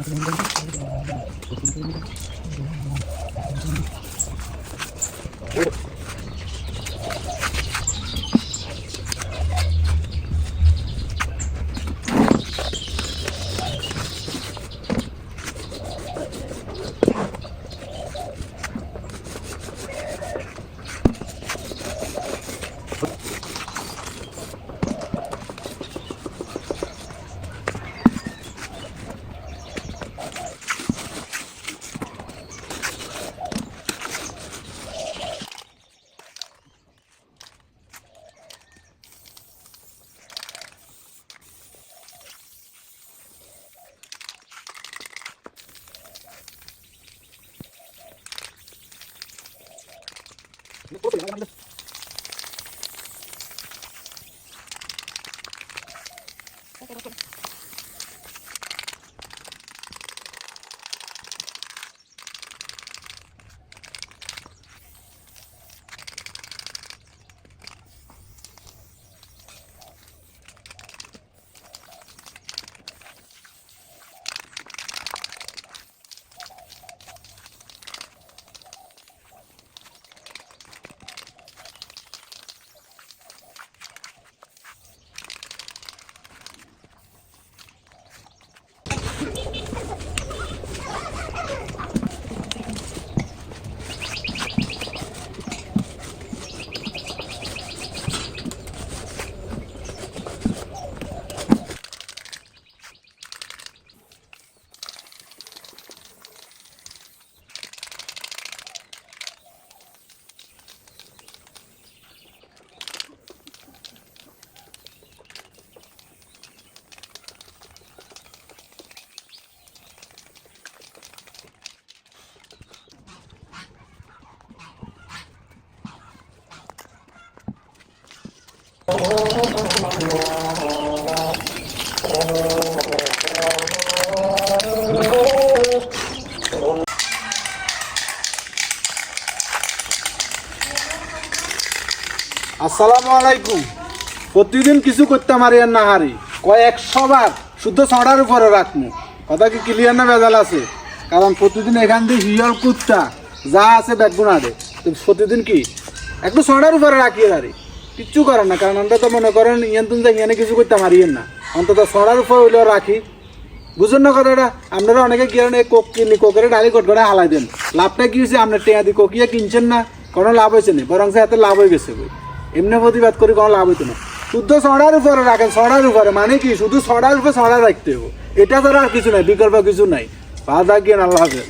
Thank you. Thank you. আসসালামু আলাইকুম। প্রতিদিন কিছু করতে পারি আর না হারি কয় একশো বার শুদ্ধ ছড়ার উপরে রাখব কথা কি ক্লিয়ার না বেজাল আছে? কারণ প্রতিদিন এখান দিয়ে হিয়ল, কুত্তা, যা আছে ব্যাগুন আরে তো প্রতিদিন কি? একটু ছড়ার উপরে রাখিয়ে দাঁড়ি। কিচ্ছু করেন না, কারণ আমরা তো মনে করেন, ইয়ান তুমি ইয়ানে কিছু করতে পারিয়েন না। অন্তত ছড়ার উপরে হইলেও রাখি। বুঝুন না কথাটা? আপনারা অনেকে গিয়ে এই কোক কিনি, কোকের ডালি কট করে হালাই দেন। লাভটা কি হয়েছে? আপনার টেয়া দিয়ে কোকিয়া কিনছেন না? কোনো লাভ হয়েছে না? বরং এত লাভ হয়ে গেছে এমনি প্রতিবাদ করে, কোনো লাভ হইতো না। শুদ্ধ সড়ার উপরে রাখেন সড়ার উপরে। মানে কি? শুধু সড়ার উপরে সড়া রাখতে হবে। এটা ছাড়া আর কিছু নাই, বিকল্প কিছু নাই। পা গিয়ে আল্লাহ হাফেজ।